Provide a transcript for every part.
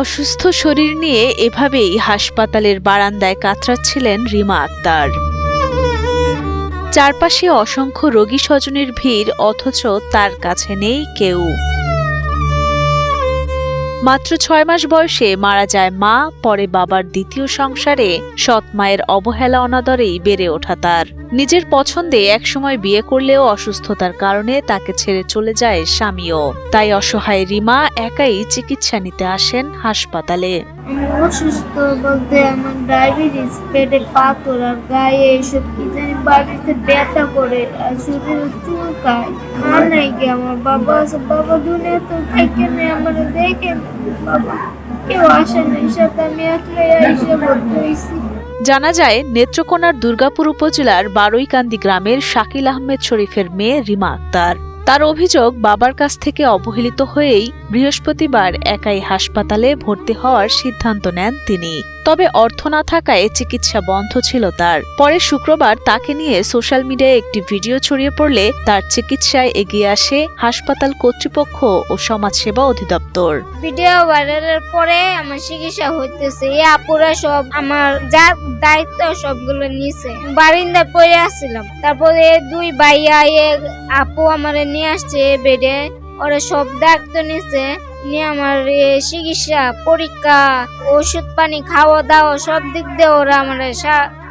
অসুস্থ শরীর নিয়ে এভাবেই হাসপাতালের বারান্দায় কাতরাচ্ছিলেন রিমা আক্তার। চারপাশে অসংখ্য রোগী স্বজনের ভিড়, অথচ তার কাছে নেই কেউ। মাত্র ছয় মাস বয়সে মারা যায় মা, পরে বাবার দ্বিতীয় সংসারে সৎ মায়ের অবহেলা অনাদরেই বেড়ে ওঠা তার। নিজের পছন্দে একসময় বিয়ে করলেও অসুস্থতার কারণে তাকে ছেড়ে চলে যায় স্বামীও। তাই অসহায় রিমা একাই চিকিৎসা নিতে আসেন হাসপাতালে। অসুস্থ বলতে আমার ডায়াবেটিস, পেটে পাথর আর গায়ে কি জানি বাড়িতে ব্যথা করে আর নাই কি আমার বাবা আছে, বাবা দুনিয়া তো আমার দেখে বাবা কেউ আসে নাই, সাথে আমি একলাই হয়েছি জানা যায় নেত্রকোনার দুর্গাপুর উপজেলার বারৈকান্দি গ্রামের শাকিল আহমেদ শরীফের মেয়ে রিমা আক্তার। তার অভিযোগ বাবার কাছ থেকে অবহেলিত হয়েই বৃহস্পতিবার একাই হাসপাতালে ভর্তি হওয়ার সিদ্ধান্ত নেন তিনি। তবে অর্থ না থাকায় চিকিৎসা বন্ধ ছিল তার। পরে শুক্রবার তাকে নিয়ে সোশ্যাল মিডিয়ায় একটি ভিডিও ছড়িয়ে পড়লে তার চিকিৎসায় এগিয়ে আসে হাসপাতাল কর্তৃপক্ষ ও সমাজসেবা অধিদপ্তর। ভিডিও ভাইরালের পরে আমার চিকিৎসা হইতেছে। এই আপুরা সব আমার যা দায়িত্ব সবগুলো নিছে। বারিন্দায় পড়ে আসছিলাম। তারপরে দুই ভাইয়া আপু আমার নিয়ে আসছে বেডে, ওরা সব দায়িত্ব নিছে নিয়ে আমার চিকিৎসা, পরীক্ষা, ওষুধ পানি খাওয়া দাওয়া সব দিক দিয়ে ওরা আমার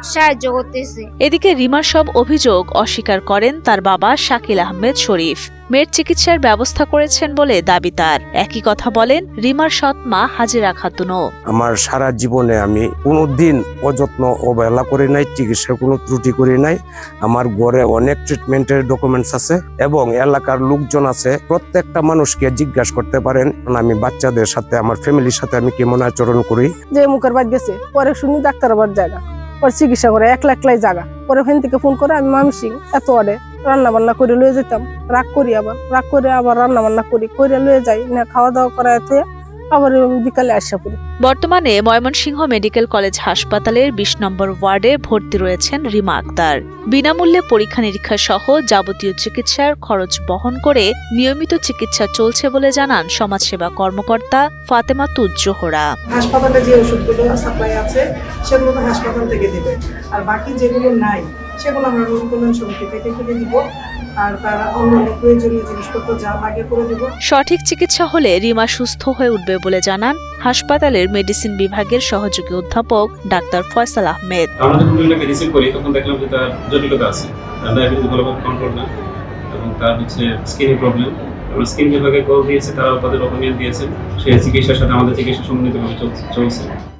সাহায্য করতেছে। এদিকে রিমার সব অভিযোগ অস্বীকার করেন তার বাবা শাকিল আহমেদ শরীফ। মেয়ের চিকিৎসার ব্যবস্থা করেছেন বলে দাবি তার। একই কথা বলেন রিমার সৎ মা হাজিরা খাতুনও। আমার সারা জীবনে আমি কোনোদিন অযত্ন অবহেলা করি নাই চিকিৎসার কোনো ত্রুটি করি নাই। আমার ঘরে অনেক ট্রিটমেন্টের ডকুমেন্টস আছে এবং এলাকার লোকজন আছে প্রত্যেকটা মানুষকে জিজ্ঞাসা করতে পারেন আমি বাচ্চাদের সাথে আমার ফ্যামিলির সাথে আমি কেমন আচরণ করি? যে মুখের বাদ গেছে পরে শুনি ডাক্তার আবার জায়গা। পরে চিকিৎসা করে, একলা একলাই জায়গা পরে ওখান থেকে ফোন করে আমি, মামি সিং এত অর্ডে রান্না বান্না করে লয়ে যেতাম। রাগ করি আবার, রাগ করে আবার রান্না বান্না করি করে লয়ে যাই, না খাওয়া দাওয়া করা এতে আবার বিকালে আসা করি বর্তমানে ময়মনসিংহ মেডিকেল কলেজ হাসপাতালের বিশ নম্বর ওয়ার্ডে ভর্তি রয়েছেন রিমা আক্তার। বিনামূল্যে পরীক্ষা নিরীক্ষা সহ যাবতীয় চিকিৎসার খরচ বহন করে নিয়মিত চিকিৎসা চলছে বলে জানান সমাজসেবা কর্মকর্তা ফাতেমা তুজ্জোহরা। হাসপাতালে যে ওষুধগুলো সাপ্লাই আছে সেগুলো তো হাসপাতাল থেকে দেবে। আর বাকি যেগুলো নাই সেগুলো আমরা রোগ কল্যাণ সমিতি থেকে করে দিব আর তার অন্যান্য প্রয়োজনীয় জিনিসপত্র যা লাগে করে দেবো। সঠিক চিকিৎসা হলে রিমা সুস্থ হয়ে উঠবে বলে জানান হাসপাতালের মেডিসিন বিভাগের সহযোগী অধ্যাপক ডাক্তার ফয়সাল আহমেদ। আমরা যখন রিসিভ করি তখন দেখলাম যে তার জটিলতা আছে। তার ডায়াবেটিস ভালোভাবে কন্ট্রোল না এবং তার হচ্ছে স্কিনের প্রবলেম আমরা স্কিন বিভাগে কল দিয়েছি তারাও তাদের অপিনিয়ন দিয়েছেন। সেই চিকিৎসার সাথে আমাদের চিকিৎসা সমন্বিতভাবে চলছে।